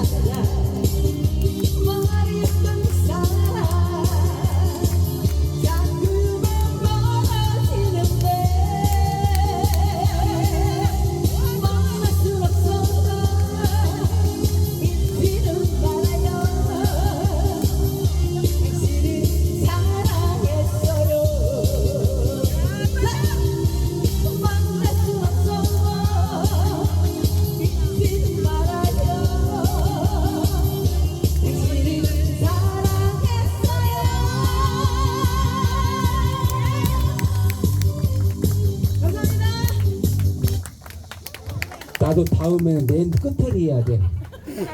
love. 나도 다음에는 맨 끝을 해야 돼.